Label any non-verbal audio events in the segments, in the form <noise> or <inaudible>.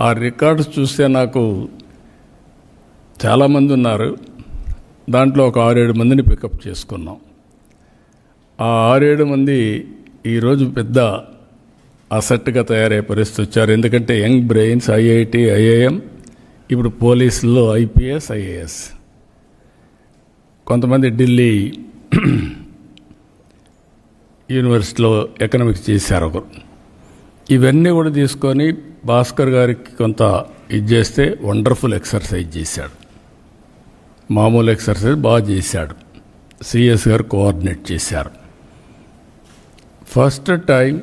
ఆ రికార్డ్స్ చూస్తే నాకు చాలామంది ఉన్నారు. దాంట్లో ఒక ఆరేడు మందిని పికప్ చేసుకున్నాం. ఆ ఆరేడు మంది ఈరోజు పెద్ద అసెట్గా తయారయ్యే పరిస్థితి వచ్చారు. ఎందుకంటే యంగ్ బ్రెయిన్స్ ఐఐటి ఐఐఎం ఇప్పుడు పోలీసుల్లో ఐపీఎస్ ఐఏఎస్. కొంతమంది ఢిల్లీ <clears throat> యూనివర్సిటీలో ఎకనామిక్స్ చేశారు ఒకరు. ఇవన్నీ కూడా తీసుకొని భాస్కర్ గారికి కొంత ఇది చేస్తే వండర్ఫుల్ ఎక్సర్సైజ్ చేశాడు. మామూలు ఎక్సర్సైజ్ బాగా చేశాడు. సిఎస్ గారు కోఆర్డినేట్ చేశారు. ఫస్ట్ టైం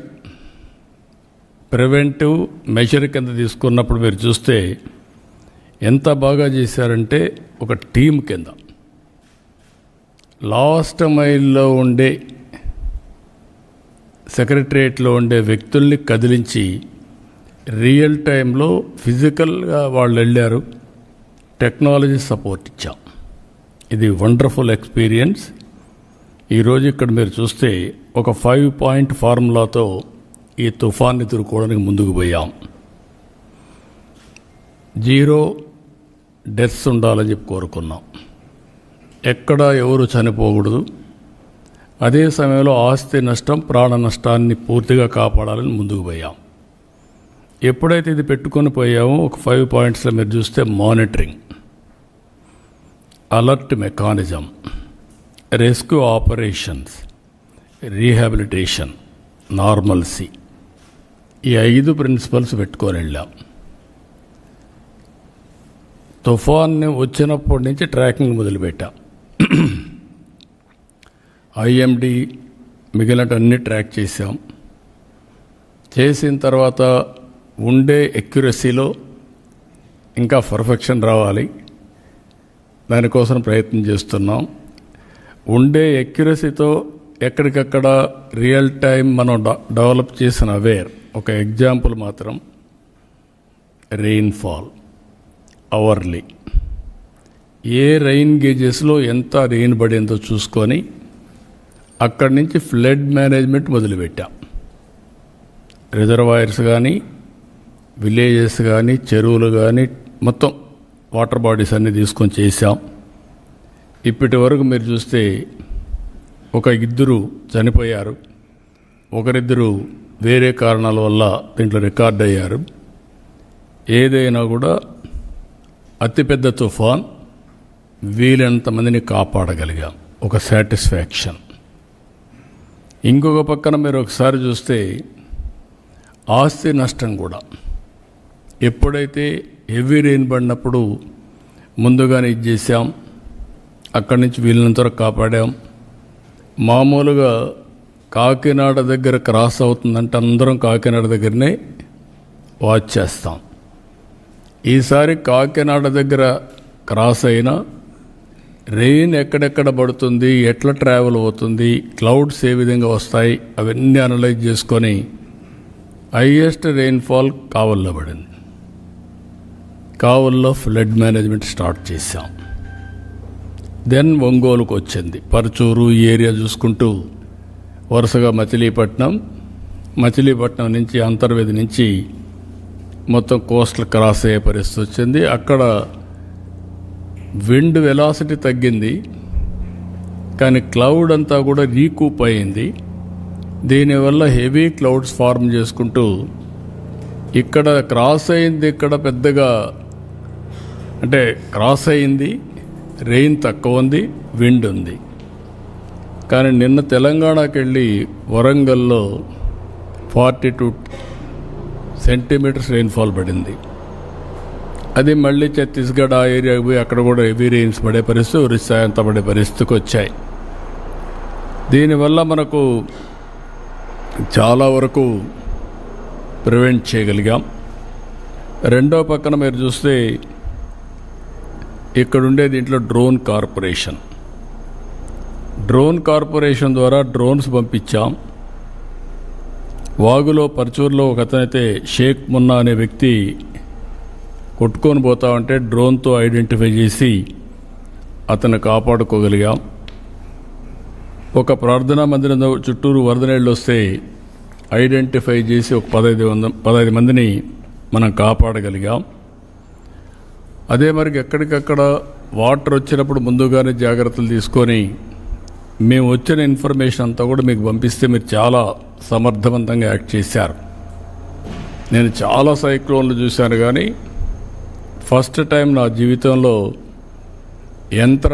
ప్రివెంటివ్ మెజర్ కింద తీసుకున్నప్పుడు మీరు చూస్తే ఎంత బాగా చేశారంటే ఒక టీం కింద. లాస్ట్ మైల్లో ఉండే సెక్రటరియట్లో ఉండే వ్యక్తుల్ని కదిలించి రియల్ టైంలో ఫిజికల్గా వాళ్ళు వెళ్ళారు. టెక్నాలజీ సపోర్ట్ ఇచ్చాం. ఇది వండర్ఫుల్ ఎక్స్పీరియన్స్. ఈరోజు ఇక్కడ మీరు చూస్తే ఒక ఫైవ్ పాయింట్ ఫార్ములాతో ఈ తుఫాన్ ఎదుర్కోవడానికి ముందుకు పోయాం. జీరో డెత్స్ ఉండాలని చెప్పి కోరుకున్నాం. ఎక్కడ ఎవరు చనిపోకూడదు. అదే సమయంలో ఆస్తి నష్టం ప్రాణ నష్టాన్ని పూర్తిగా కాపాడాలని ముందుకు పోయాం. ఎప్పుడైతే ఇది పెట్టుకొని పోయామో ఒక ఫైవ్ పాయింట్స్లో మీరు చూస్తే monitoring alert mechanism rescue operations rehabilitation normalcy ఈ ఐదు ప్రిన్సిపల్స్ పెట్టుకొని వెళ్ళాం. తుఫాన్ని వచ్చినప్పటి నుంచి ట్రాకింగ్ మొదలుపెట్టాం. ఐఎండి మిగిలినటన్నీ ట్రాక్ చేసాం చేసిన తర్వాత ఉండే ఎక్యురసీలో ఇంకా పర్ఫెక్షన్ రావాలి. దానికోసం ప్రయత్నం చేస్తున్నాం. ఉండే ఎక్యురసీతో ఎక్కడికక్కడ రియల్ టైం మనం డ- డెవలప్ చేసిన అవేర్ ఒక ఎగ్జాంపుల్ మాత్రం రెయిన్ఫాల్ అవర్లీ ఏ రైన్ గేజెస్లో ఎంత రెయిన్ పడిందో చూసుకొని అక్కడి నుంచి ఫ్లడ్ మేనేజ్మెంట్ మొదలుపెట్టాం. రిజర్వాయర్స్ కానీ విలేజెస్ కానీ చెరువులు కానీ మొత్తం వాటర్ బాడీస్ అన్నీ తీసుకొని చేశాం. ఇప్పటి వరకు మీరు చూస్తే ఒక ఇద్దరు చనిపోయారు. ఒకరిద్దరు వేరే కారణాల వల్ల దీంట్లో రికార్డ్ అయ్యారు. ఏదైనా కూడా అతిపెద్ద తుఫాన్ వీలంతమందిని కాపాడగలిగాం. ఒక సాటిస్ఫాక్షన్. ఇంకొక పక్కన మీరు ఒకసారి చూస్తే ఆస్తి నష్టం కూడా. ఎప్పుడైతే హెవీ రెయిన్ పడినప్పుడు ముందుగానే ఇది చేసాం అక్కడి నుంచి వీలైనంత వరకు కాపాడాం. మామూలుగా కాకినాడ దగ్గర క్రాస్ అవుతుందంటే అందరం కాకినాడ దగ్గరనే వాచ్ చేస్తాం. ఈసారి కాకినాడ దగ్గర క్రాస్ అయినా రెయిన్ ఎక్కడెక్కడ పడుతుంది ఎట్లా ట్రావెల్ అవుతుంది క్లౌడ్స్ ఏ విధంగా వస్తాయి అవన్నీ అనలైజ్ చేసుకొని హైయెస్ట్ రెయిన్ఫాల్ కావల్లో పడింది. కావల్లో ఫ్లడ్ మేనేజ్మెంట్ స్టార్ట్ చేశాం. దెన్ ఒంగోలుకు వచ్చింది. పరచూరు ఈ ఏరియా చూసుకుంటూ వరుసగా మచిలీపట్నం మచిలీపట్నం నుంచి అంతర్వేది నుంచి మొత్తం కోస్టల్ క్రాస్ అయ్యే పరిస్థితి వచ్చింది. అక్కడ విండ్ వెలాసిటీ తగ్గింది కానీ క్లౌడ్ అంతా కూడా రీకూప్ అయింది. దీనివల్ల హెవీ క్లౌడ్స్ ఫార్మ్ చేసుకుంటూ ఇక్కడ క్రాస్ అయింది ఇక్కడ పెద్దగా అంటే క్రాస్ అయింది రెయిన్ తక్కువ ఉంది విండ్ ఉంది. కానీ నిన్న తెలంగాణకి వెళ్ళి వరంగల్లో ఫార్టీ టూ సెంటీమీటర్స్ రెయిన్ఫాల్ పడింది. అది మళ్ళీ ఛత్తీస్గఢ్ ఆ ఏరియాకి పోయి అక్కడ కూడా హెవీ రెయిన్స్ పడే పరిస్థితి ఒరిస్సా అంత పడే పరిస్థితికి వచ్చాయి. దీనివల్ల మనకు చాలా వరకు ప్రివెంట్ చేయగలిగాం. రెండో పక్కన మీరు చూస్తే ఇక్కడుండే దీంట్లో డ్రోన్ కార్పొరేషన్. డ్రోన్ కార్పొరేషన్ ద్వారా డ్రోన్స్ పంపించాం. వాగులో పరచూరులో ఒక అతనైతే షేక్ మున్నా అనే వ్యక్తి కొట్టుకొని పోతా ఉంటే డ్రోన్తో ఐడెంటిఫై చేసి అతను కాపాడుకోగలిగాం. ఒక ప్రార్థనా మందిరం చుట్టూరు వరద నీళ్ళు వస్తే ఐడెంటిఫై చేసి ఒక పదహైదు వంద పదహైదు మందిని మనం కాపాడగలిగాం. అదే మరి ఎక్కడికక్కడ వాటర్ వచ్చినప్పుడు ముందుగానే జాగ్రత్తలు తీసుకొని మేము వచ్చిన ఇన్ఫర్మేషన్ అంతా కూడా మీకు పంపిస్తే మీరు చాలా సమర్థవంతంగా యాక్ట్ చేశారు. నేను చాలా సైక్లోన్లు చూశాను కానీ ఫస్ట్ టైం నా జీవితంలో యంత్ర